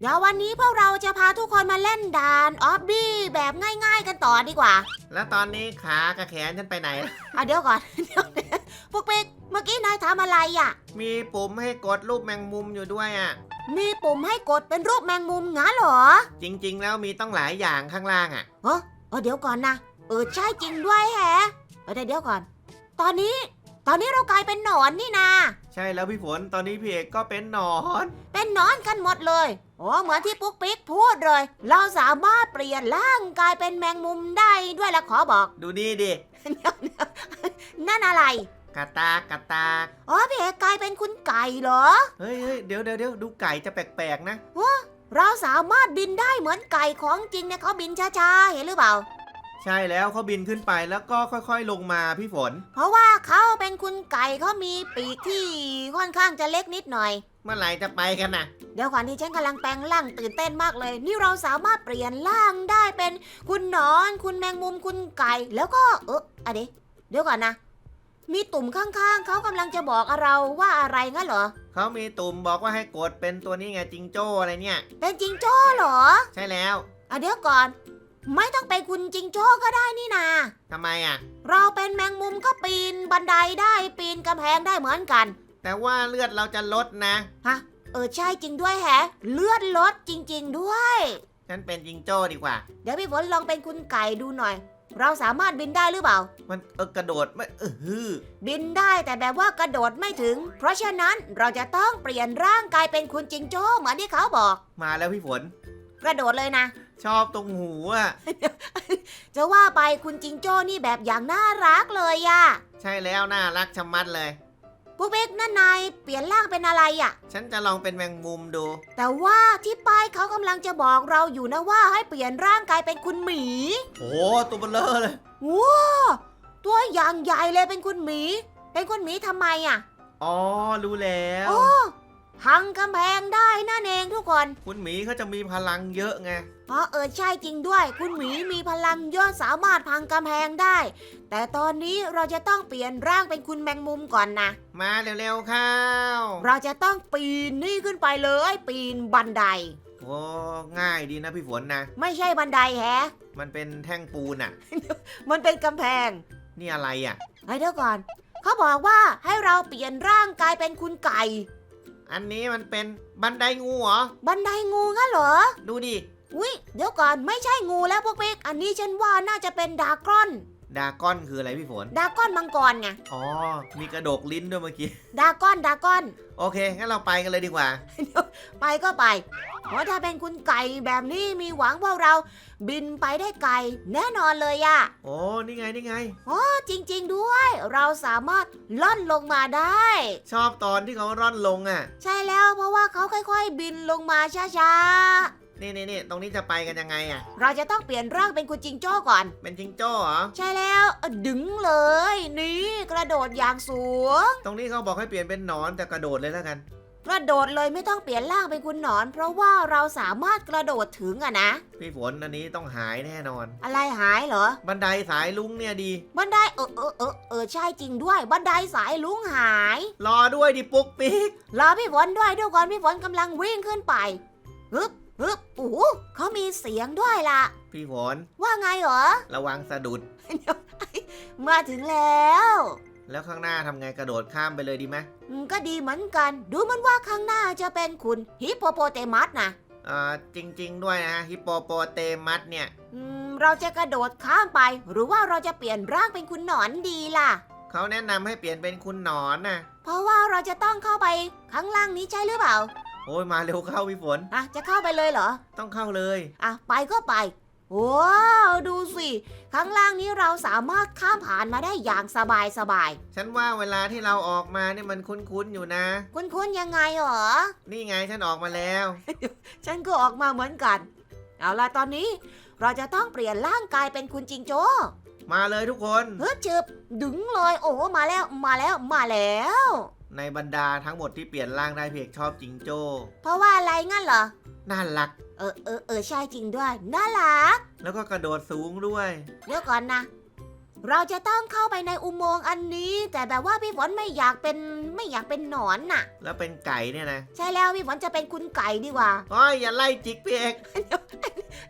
เดี๋ยววันนี้พวกเราจะพาทุกคนมาเล่นด่านออบบี้แบบง่ายๆกันต่อดีกว่าแล้วตอนนี้ขากับแขนฉันไปไหนอะเดี๋ยวก่อน เดี๋ยวพวกปิ๊กเมื่อกี้นายทำอะไรอะ มีปุ่มให้กดรูปแมงมุมอยู่ด้วยอะ มีปุ่มให้กดเป็นรูปแมงมุมงั้นเหรอจริง ๆ แล้วมีต้องหลายอย่างข้างล่างอะ เออเออเดี๋ยวก่อนนะ เออใช่จริงด้วยแฮะเออเดี๋ยวเดี๋ยวก่อน ตอนนี้ ตอนนี้เรากลายเป็นหนอนนี่นา ใช่แล้วพี่ฝนตอนนี้พี่เอกก็เป็นหนอน เป็นหนอนกันหมดเลย โอ้เหมือนที่ปุ๊กปิ๊กพูดเลย เราสามารถเปลี่ยนร่างกายเป็นแมงมุมได้ด้วยละขอบอก ดูนี่ดินั่นอะไร กระตากกระตากอ๋อพี่เอกกลายเป็นคุณไก่เหรอ เฮ้ยเฮ้ยเดี๋ยวเดี๋ยวเดี๋ยวดูไก่จะแปลกๆนะ เราสามารถบินได้เหมือนไก่ของจริงเนี่ยเขาบินช้าๆ เห็นหรือเปล่า ใช่แล้วเขาบินขึ้นไปแล้วก็ค่อยๆ ลงมาพี่ฝน เพราะว่าเขาเป็นคุณไก่เขามีปีกที่ค่อนข้างจะเล็กนิดหน่อย เมื่อไหร่จะไปกันน่ะเดี๋ยวก่อนที่ฉันกำลังแปลงร่างตื่นเต้นมากเลย นี่เราสามารถเปลี่ยนร่างได้เป็นคุณหนอน คุณแมงมุมคุณไก่แล้วก็เอออะเดี๋ยวเดี๋ยวก่อนนะ มีตุ่มข้างๆเขากำลังจะบอกเราว่าอะไรงั้นเหรอ เขามีตุ่มบอกว่าให้กดเป็นตัวนี้ไงจิงโจ้อะไรเนี่ย เป็นจิงโจ้เหรอ ใช่แล้ว อะเดี๋ยวก่อน ไม่ต้องเป็นคุณจิงโจ้ก็ได้นี่นา ทำไมอะ เราเป็นแมงมุมก็ปีนบันไดได้ปีนกำแพงได้เหมือนกัน แต่ว่าเลือดเราจะลดนะเออใช่จริงด้วยแฮะ เลือดลดจริง ๆ ด้วย ฉันเป็นจิงโจ้ดีกว่า เดี๋ยวพี่ฝนลองเป็นคุณไก่ดูหน่อย เราสามารถบินได้หรือเปล่า มันเออกระโดดไม่เออฮือบินได้แต่แบบว่ากระโดดไม่ถึง เพราะฉะนั้นเราจะต้องเปลี่ยนร่างกายเป็นคุณจิงโจ้เหมือนที่เขาบอก มาแล้วพี่ฝน กระโดดเลยนะ ชอบตรงหูอะ จะว่าไปคุณจิงโจ้นี่แบบอย่างน่ารักเลยอะใช่แล้วน่ารักชะมัดเลย พวกเบกนั่นนายเปลี่ยนร่างเป็นอะไรอะฉันจะลองเป็นแมงมุมดู แต่ว่าที่ป้ายเขากำลังจะบอกเราอยู่นะว่าให้เปลี่ยนร่างกายเป็นคุณหมีโอ้ตัวเบลเลอร์เลย ว้าตัวอย่างใหญ่เลยเป็นคุณหมี เป็นคุณหมีทำไมอะอ๋อรู้แล้วโอ้ พังกำแพงได้นั่นเองทุกคน คุณหมีเขาจะมีพลังเยอะไงอ๋อเออใช่จริงด้วย คุณหมีมีพลังเยอะสามารถพังกำแพงได้ แต่ตอนนี้เราจะต้องเปลี่ยนร่างเป็นคุณแมงมุมก่อนนะมาเร็วๆเข้าเราจะต้องปีนนี่ขึ้นไปเลย ปีนบันได โอ้ง่ายดีนะพี่ฝนนะไม่ใช่บันไดแฮะ มันเป็นแท่งปูนอะมันเป็นกำแพงนี่อะไรอะเฮ้ยเดี๋ยวก่อนเขาบอกว่าให้เราเปลี่ยนร่างกายเป็นคุณไก่ อันนี้มันเป็นบันไดงูเหรอ บันไดงูงั้นเหรอ ดูดิ อุ้ยเดี๋ยวก่อนไม่ใช่งูแล้วพวกเป๊กอันนี้ฉันว่าน่าจะเป็นดากรอน ดากอนคืออะไรพี่ฝน ดากอนมังกรไง อ๋อ มีกระดกลิ้นด้วยเมื่อกี้ ดากอนดากอน โอเค งั้นเราไปกันเลยดีกว่า ไปก็ไป เพราะถ้าเป็นคุณไก่แบบนี้มีหวังว่าเราบินไปได้ไกลแน่นอนเลยอะโอ้ นี่ไง นี่ไงก็จริง ๆ ด้วย เราสามารถล่อนลงมาได้ ชอบตอนที่เขาร่อนลงอะ ใช่แล้วเพราะว่าเขาค่อย ๆ บินลงมาช้า นี่นี่นี่ตรงนี้จะไปกันยังไงอะๆเราจะต้องเปลี่ยนร่างเป็นคุณจิงโจ้ก่อน เป็นจิงโจ้เหรอ ใช่แล้วเอ่อดึงเลย นี่กระโดดอย่างสูง ตรงนี้เขาบอกให้เปลี่ยนเป็นหนอนแต่กระโดดเลยแล้วกัน กระโดดเลยไม่ต้องเปลี่ยนร่างเป็นคุณหนอน เพราะว่าเราสามารถกระโดดถึงอะนะ พี่ฝนอันนี้ต้องหายแน่นอน อะไรหายเหรอ บันไดสายลุงเนี่ยดี บันไดเออเออเออเออใช่จริงด้วย บันไดสายลุงหาย รอด้วยดิปุ๊กปิ๊กรอพี่ฝนด้วยด้วยก่อนพี่ฝนกำลังวิ่งขึ้นไปฮึบ ฮึบโอ้โหเขามีเสียงด้วยล่ะ พี่ฝนว่าไงเหรอ ระวังสะดุด มาถึงแล้ว แล้วข้างหน้าทำไงกระโดดข้ามไปเลยดีไหมอืมก็ดีเหมือนกัน ดูเหมันว่าข้างหน้าจะเป็นคุณฮิปโปโปเตมัสนะอ่าจริง ๆ ด้วยนะฮิปโปโปเตมัสเนี่ย อืมเราจะกระโดดข้ามไป หรือว่าเราจะเปลี่ยนร่างเป็นคุณหนอนดีล่ะ เขาแนะนำให้เปลี่ยนเป็นคุณหนอนน่ะเพราะว่าเราจะต้องเข้าไปข้างล่างนี้ใช่หรือเปล่า โอ้ยมาเร็วเข้าพี่ฝน อะจะเข้าไปเลยเหรอ ต้องเข้าเลย อะไปก็ไป ว้าวดูสิ ข้างล่างนี้เราสามารถข้ามผ่านมาได้อย่างสบายสบายฉันว่าเวลาที่เราออกมาเนี่ยมันคุ้นๆอยู่นะ ๆคุ้นๆยังไงเหรอ นี่ไงฉันออกมาแล้ว ฉันก็ออกมาเหมือนกัน เอาล่ะตอนนี้ เราจะต้องเปลี่ยนร่างกายเป็นคุณจิงโจ้มาเลยทุกคน เฮ้ยจึบดึงเลยโอ้มาแล้วมาแล้วมาแล้ว ในบรรดาทั้งหมดที่เปลี่ยนร่างได้เพียงชอบจิงโจ้ เพราะว่าอะไรงั้นเหรอ น่ารัก เออเออเออใช่จริงด้วย น่ารัก แล้วก็กระโดดสูงด้วย เดี๋ยวก่อนนะ เราจะต้องเข้าไปในอุโมงค์อันนี้ แต่แบบว่าพี่ฝนไม่อยากเป็นไม่อยากเป็นหนอนน่ะ แล้วเป็นไก่เนี่ยนะใช่แล้วพี่ฝนจะเป็นคุณไก่ดีกว่า โอ้ยอย่าไล่จิกพี่เอก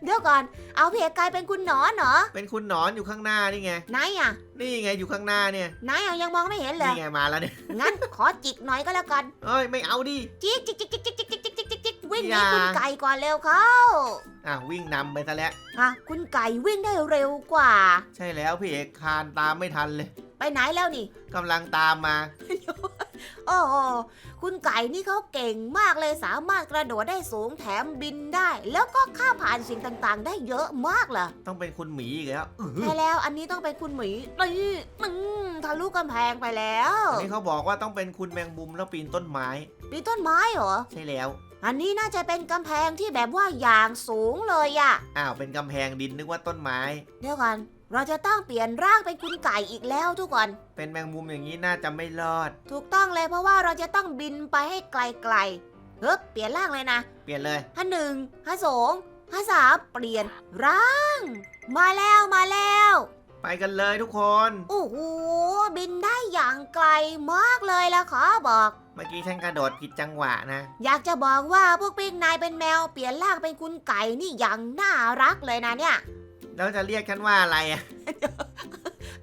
เดี๋ยวก่อน เอาพี่เอกกลายเป็นคุณหนอนเหรอเป็นคุณหนอนอยู่ข้างหน้านี่ไง ไหนอะนี่ไงอยู่ข้างหน้าเนี่ยไหนอะยังมองไม่เห็นเลย นี่ไงมาแล้วเนี่ยงั้นขอจิกหน่อยก็แล้วกันเอ้ยไม่เอาดิจิกจิกจิกจิกจิกจิกจิกจิกจิกจิกจิกวิ่งหอย่านีคุณไก่ก่อนเร็วเข้า อะวิ่งนำไปซะแล้วฮะคุณไก่วิ่งได้เร็วกว่า ใช่แล้วพี่เอกคานตามไม่ทันเลยไปไหนแล้วนี่ กำลังตามมา โอ้โหคุณไก่นี่เขาเก่งมากเลยสามารถกระโดดได้สูงแถมบินได้ แล้วก็ข้ามผ่านสิ่งต่างๆ ได้เยอะมากเลยต้องเป็นคุณหมีอีกแล้วอื้อหือใช่แล้วอันนี้ต้องเป็นคุณหมีนี่มึงทะลุกำแพงไปแล้ว อันนี้เขาบอกว่าต้องเป็นคุณแมงมุมแล้วปีนต้นไม้มีต้นไม้เหรอ ใช่แล้ว อันนี้น่าจะเป็นกำแพงที่แบบว่าอย่างสูงเลยอะอ้าวเป็นกำแพงดินนึกว่าต้นไม้ เดี๋ยวก่อนเราจะต้องเปลี่ยนร่างเป็นคุณไก่อีกแล้วทุกคน เป็นแมงมุมอย่างนี้น่าจะไม่รอด ถูกต้องเลยเพราะว่าเราจะต้องบินไปให้ไกลๆเฮ้ยเปลี่ยนร่างเลยนะเปลี่ยนเลยฮันหนึ่งฮันสองฮันสามเปลี่ยนร่าง มาแล้วมาแล้ว ไปกันเลยทุกคน โอ้โหบินได้อย่างไกลมากเลยละขอบอก เมื่อกี้ฉันกระโดดผิดจังหวะนะ อยากจะบอกว่าพวกปิ๊กนายเป็นแมวเปลี่ยนร่างเป็นคุณไก่นี่อย่างน่ารักเลยนะเนี่ย แล้วจะเรียกฉันว่าอะไรอะ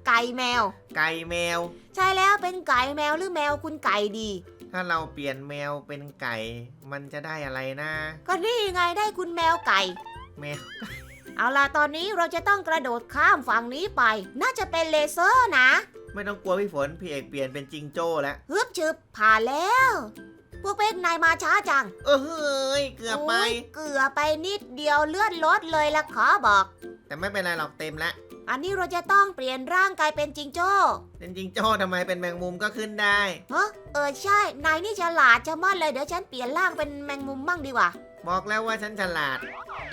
ไก่แมว ไก่แมว ใช่แล้วเป็นไก่แมวหรือแมวคุณไก่ดี ถ้าเราเปลี่ยนแมวเป็นไก่ มันจะได้อะไรนะ ก็นี่ไงได้คุณแมวไก่ แมว เอาล่ะตอนนี้เราจะต้องกระโดดข้ามฝั่งนี้ไป น่าจะเป็นเลเซอร์นะไม่ต้องกลัวพี่ฝน พี่เอกเปลี่ยนเป็นจิงโจ้แล้วฮึบชึบผ่านแล้ว พวกเป็กนายมาช้าจัง เออเฮ้ยเกือบไปโยเกือบไปนิดเดียวเลื่อนลดเลยละขอบอก แต่ไม่เป็นไรหรอกเต็มแล้วอันนี้เราจะต้องเปลี่ยนร่างกายเป็นจิงโจ้ เป็นจิงโจ้ทำไมเป็นแมงมุมก็ขึ้นได้ฮะเออใช่ นายนี่ฉลาดจะมัดเลยเดี๋ยวฉันเปลี่ยนร่างเป็นแมงมุมบ้างดีกว่าบอกแล้วว่าฉันฉลาด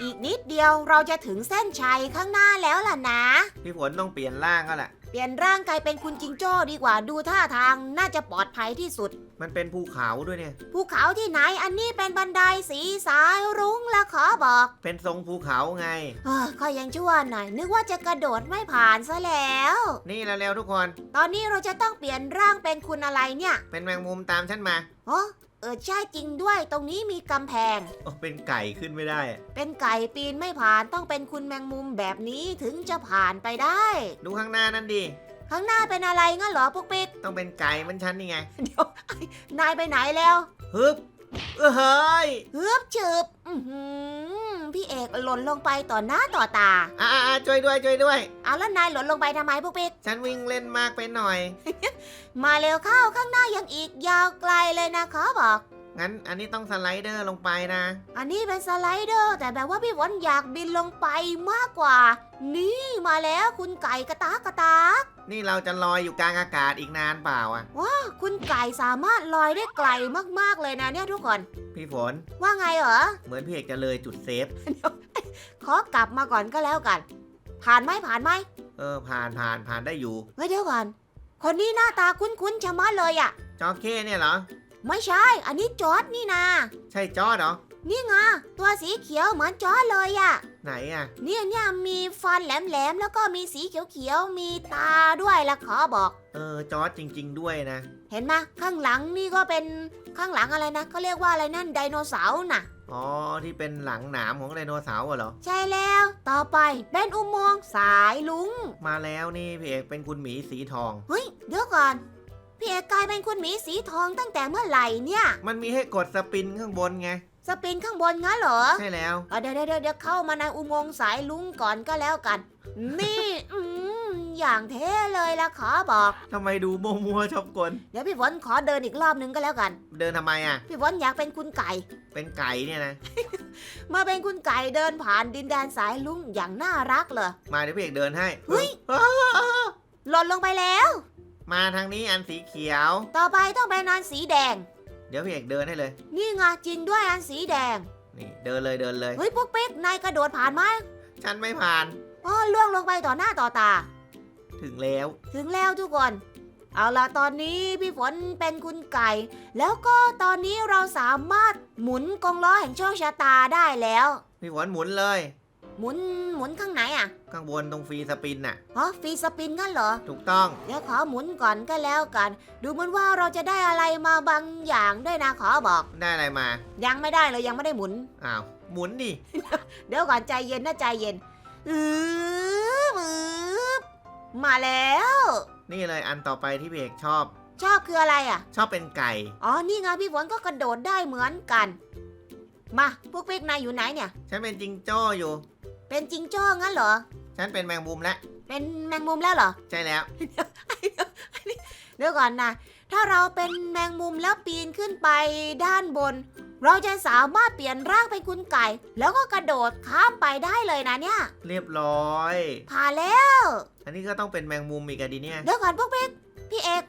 อีกนิดเดียวเราจะถึงเส้นชัยข้างหน้าแล้วล่ะนะ พี่ฝนต้องเปลี่ยนร่างก็แหละ เปลี่ยนร่างกายเป็นคุณจิงโจ้ดีกว่าดูท่าทางน่าจะปลอดภัยที่สุด มันเป็นภูเขาด้วยเนี่ย ภูเขาที่ไหนอันนี้เป็นบันไดสีสายรุ้งละขอบอกเป็นทรงภูเขาไง เอ้อก็ยังชั่วหน่อยนึกว่าจะกระโดดไม่ผ่านซะแล้ว นี่เร็วๆทุกคน ตอนนี้เราจะต้องเปลี่ยนร่างเป็นคุณอะไรเนี่ย เป็นแมงมุมตามฉันมา โอ้เออใช่จริงด้วยตรงนี้มีกำแพง โอ้เป็นไก่ขึ้นไม่ได้อะเป็นไก่ปีนไม่ผ่านต้องเป็นคุณแมงมุมแบบนี้ถึงจะผ่านไปได้ ดูข้างหน้านั่นดิ ข้างหน้าเป็นอะไรงั้นเหรอพวกปิ๊กต้องเป็นไก่เหมันฉันนี่ไง เดี๋ยวนายไปไหนแล้วฮึบเออเฮ้ยเฮือบฉึบอื้อหือพี่เอกหล่นลงไปต่อหน้าต่อตาอ่าช่วยด้วยช่วยด้วย เอาแล้วนายหล่นลงไปทำไมพวกปิ๊กฉันวิ่งเล่นมากไปหน่อย มาเร็วเข้าข้างหน้ายังอีกยาวไกลเลยนะขอบอก งั้นอันนี้ต้องสไลเดอร์ลงไปนะ อันนี้เป็นสไลเดอร์ แต่แบบว่าพี่ฝนอยากบินลงไปมากกว่า นี่มาแล้วคุณไก่กระตากกระตากนี่เราจะลอยอยู่กลางอากาศอีกนานเปล่าอะคุณไก่สามารถลอยได้ไกลมากๆเลยนะเนี่ยทุกคน พี่ฝน ว่าไงเหรอ เหมือนพี่เอกจะเลยจุดเซฟ ขอกลับมาก่อนก็แล้วกัน ผ่านไหมผ่านไหม เออผ่านผ่านผ่านได้อยู่ เฮ้ยเดี๋ยวก่อน คนนี้หน้าตาคุ้นๆชะมัดเลยอะจอเข้เนี่ยเหรอ ไม่ใช่ อันนี้จอร์ดนี่นา ใช่จอร์ดเหรอ นี่ไงตัวสีเขียวเหมือนจอร์ดเลยอะไหนอะ เนี่ยเนี่ยมีฟันแหลมๆแล้วก็มีสีเขียวๆมีตาด้วยละขอบอก เออจอร์ดจริง ๆ ด้วยนะ เห็นไหมข้างหลังนี่ก็เป็นข้างหลังอะไรนะเขาเรียกว่าอะไรนั่นไดโนเสาร์น่ะ อ๋อที่เป็นหลังหนามของไดโนเสาร์อะเหรอ ใช่แล้ว ต่อไปเป็นอุโมงค์สายลุง มาแล้วนี่พี่เอกเป็นคุณหมีสีทอง เฮ้ย เดี๋ยวก่อน พี่เอกกลายเป็นคุณหมีสีทองตั้งแต่เมื่อไหร่เนี่ย มันมีให้กดสปินข้างบนไง สปินข้างบนงั้นเหรอ ใช่แล้วเอาเดี๋ยวเดี๋ยวเดี๋ยวเข้ามาในอุโมงค์สายลุงก่อนก็แล้วกัน นี่ อืมอย่างเท่เลยละขอบอก ทำไมดูมัวๆชอบกลเดี๋ยวพี่ฝนขอเดินอีกรอบนึงก็แล้วกัน เดินทำไมอะ พี่ฝนอยากเป็นคุณไก่ เป็นไก่เนี่ยนะมาเป็นคุณไก่เดินผ่านดินแดนสายลุงอย่างน่ารักเลย มาเดี๋ยวพี่เอกเดินให้เฮ้ยอ้าหล่นลงไปแล้ว มาทางนี้อันสีเขียว ต่อไปต้องเป็นอันสีแดง เดี๋ยวพี่เอกเดินให้เลย นี่ไงจริงด้วยอันสีแดง นี่เดินเลยเดินเลย เฮ้ยปุ๊กปิ๊กนายกระโดดผ่านไหมฉันไม่ผ่าน อ๋อล่วงลงไปต่อหน้าต่อตา ถึงแล้ว ถึงแล้วทุกคน เอาล่ะตอนนี้พี่ฝนเป็นคุณไก่ แล้วก็ตอนนี้เราสามารถหมุนกงล้อแห่งโชคชะตาได้แล้ว พี่ฝนหมุนเลย หมุนหมุนข้างไหนอะข้างบนตรงฟรีสปินน่ะอ๋อฟรีสปินกันเหรอ ถูกต้อง เดี๋ยวขอหมุนก่อนก็แล้วกัน ดูเหมือนว่าเราจะได้อะไรมาบางอย่างด้วยนะขอบอก ได้อะไรมา ยังไม่ได้เลยยังไม่ได้หมุน อ้าว หมุนดิ เดี๋ยวก่อนใจเย็นนะใจเย็นอือมือ มาแล้ว นี่เลยอันต่อไปที่พี่เอกชอบ ชอบคืออะไรอะ ชอบเป็นไก่ อ๋อ นี่ไงพี่ฝนก็กระโดดได้เหมือนกัน มาพวกเป๊กนายอยู่ไหนเนี่ย ฉันเป็นจิงโจ้อยู่ เป็นจิงโจ้งั้นเหรอ ฉันเป็นแมงมุมแล้ว เป็นแมงมุมแล้วเหรอ ใช่แล้ว เดี๋ยวก่อนนะ ถ้าเราเป็นแมงมุมแล้วปีนขึ้นไปด้านบน เราจะสามารถเปลี่ยนร่างเป็นคุณไก่ แล้วก็กระโดดข้ามไปได้เลยนะเนี่ย เรียบร้อย ผ่านแล้ว อันนี้ก็ต้องเป็นแมงมุมอีกอะดิเนี่ย เดี๋ยวก่อนพวกเป๊กพี่เอก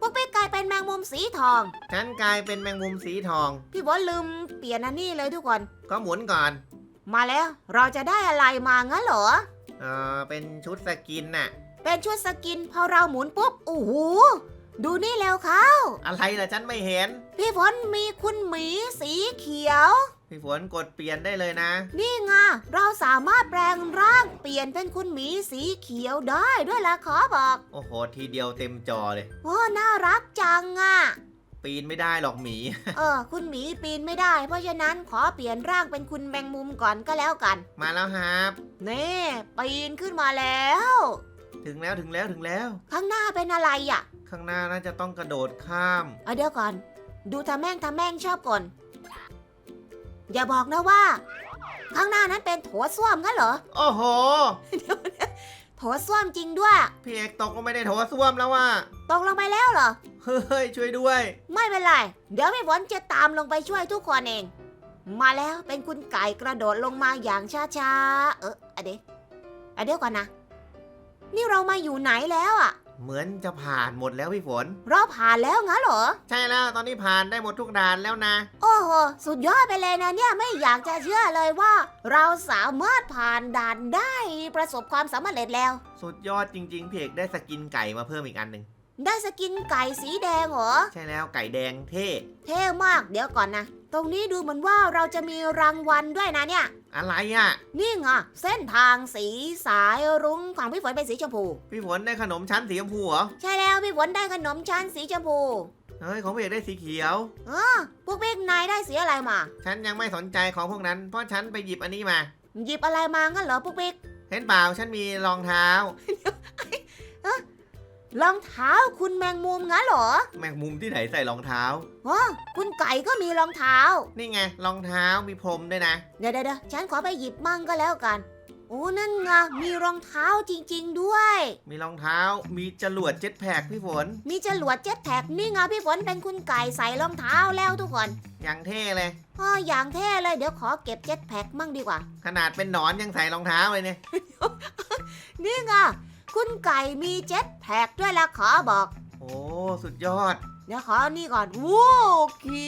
พวกเป๊กกลายเป็นแมงมุมสีทอง ฉันกลายเป็นแมงมุมสีทอง พี่บอลลืมเปลี่ยนอันนี้เลยทุกคน ก็หมุนก่อน มาแล้ว เราจะได้อะไรมางั้นเหรอ เออเป็นชุดสกินน่ะ เป็นชุดสกินพอเราหมุนปุ๊บโอ้โห ดูนี่เร็วเขาอะไรล่ะฉันไม่เห็น พี่ฝนมีคุณหมีสีเขียว พี่ฝนกดเปลี่ยนได้เลยนะ นี่ไงเราสามารถแปลงร่างเปลี่ยนเป็นคุณหมีสีเขียวได้ด้วยล่ะขอบอกโอ้โห ทีเดียวเต็มจอเลย โอ้น่ารักจังอะ ปีนไม่ได้หรอกหมี เออ คุณหมีปีนไม่ได้ เพราะฉะนั้นขอเปลี่ยนร่างเป็นคุณแมงมุมก่อนก็แล้วกันมาแล้วครับ นี่ปีนขึ้นมาแล้ว ถึงแล้วถึงแล้วถึงแล้ว ข้างหน้าเป็นอะไรอะ ข้างหน้าน่าจะต้องกระโดดข้าม เอาเดี๋ยวก่อน ดูทำแม่งทำแม่งชอบก่อน อย่าบอกนะว่า ข้างหน้านั้นเป็นโถส้วมกันเหรอโอ้โห โถส้วมจริงด้วย พี่เอกตกก็ไม่ได้โถส้วมแล้วว่ะ ตกลงไปแล้วเหรอ เฮ้ย ช่วยด้วย ไม่เป็นไร เดี๋ยวพี่ฝนจะตามลงไปช่วยทุกคนเอง มาแล้วเป็นคุณไก่กระโดดลงมาอย่างช้าๆ เอออะเดี๋ยวอะเดี๋ยวก่อนนะ นี่เรามาอยู่ไหนแล้วอะ เหมือนจะผ่านหมดแล้วพี่ฝนเราผ่านแล้วงั้นเหรอ ใช่แล้วตอนนี้ผ่านได้หมดทุกด่านแล้วนะ โอ้โห สุดยอดไปเลยนะเนี่ยไม่อยากจะเชื่อเลยว่า เราสามารถผ่านด่านได้ประสบความสำเร็จแล้ว สุดยอดจริงๆพี่เอกได้สกินไก่มาเพิ่มอีกอันหนึ่ง ได้สกินไก่สีแดงเหรอ ใช่แล้วไก่แดงเท่เท่มากเดี๋ยวก่อนนะ ตรงนี้ดูเหมือนว่าเราจะมีรางวัลด้วยนะเนี่ย อะไรอะ นี่ไงเส้นทางสีสายรุ้งของพี่ฝนเป็นสีชมพู พี่ฝนได้ขนมชั้นสีชมพูเหรอ ใช่แล้วพี่ฝนได้ขนมชั้นสีชมพู เฮ้ยของพี่เอกได้สีเขียว เออพวกพี่นายได้สีอะไรมา ฉันยังไม่สนใจของพวกนั้น เพราะฉันไปหยิบอันนี้มา หยิบอะไรมางั้นเหรอพวกพี่เห็นเปล่าฉันมีรองเท้า รองเท้าคุณแมงมุมงั้นเหรอแมงมุมที่ไหนใส่รองเท้าอ๋อคุณไก่ก็มีรองเท้า นี่ไงรองเท้ามีพรมด้วยนะเดี๋ยวเดี๋ยวเดี๋ยวฉันขอไปหยิบมั่งก็แล้วกัน โอ้นั่นไงมีรองเท้าจริง ๆ ด้วย มีรองเท้ามีจรวดเจ็ตแพคพี่ฝนมีจรวดเจ็ตแท็กนี่ไงพี่ฝนเป็นคุณไก่ใส่รองเท้าแล้วทุกคนอย่างเท่เลยอ๋ออย่างเท่เลยเดี๋ยวขอเก็บเจ็ตแพ็กมั่งดีกว่า ขนาดเป็นหนอนยังใส่รองเท้าเลยเนี่ยนี่ไง คุณไก่มีเจ็ตแพ็กด้วยละขอบอก โอ้สุดยอด เดี๋ยวขอนี่ก่อนวู้คี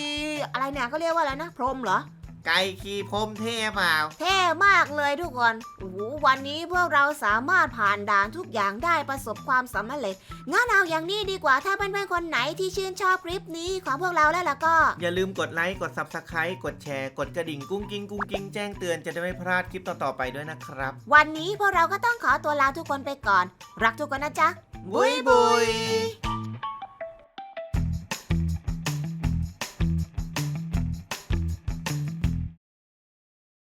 อะไรเนี่ยเขาเรียกว่าอะไรนะ พรหมเหรอ ไก่ขี่พรมเท่เปล่าเท่มากเลยทุกคนโอ้โหวันนี้พวกเราสามารถผ่านด่านทุกอย่างได้ประสบความสำเร็จ งั้นเอาอย่างนี้ดีกว่าถ้าเพื่อนๆคนไหนที่ชื่นชอบคลิปนี้ของพวกเราแล้วล่ะก็ อย่าลืมกดไลค์ กด Subscribe กดแชร์ กดกระดิ่งกุ้งกิ้งกุ้งกิ้งแจ้งเตือนจะได้ไม่พลาดคลิปต่อๆไปด้วยนะครับ วันนี้พวกเราก็ต้องขอตัวลาทุกคนไปก่อน รักทุกคนนะจ๊ะบุยบุย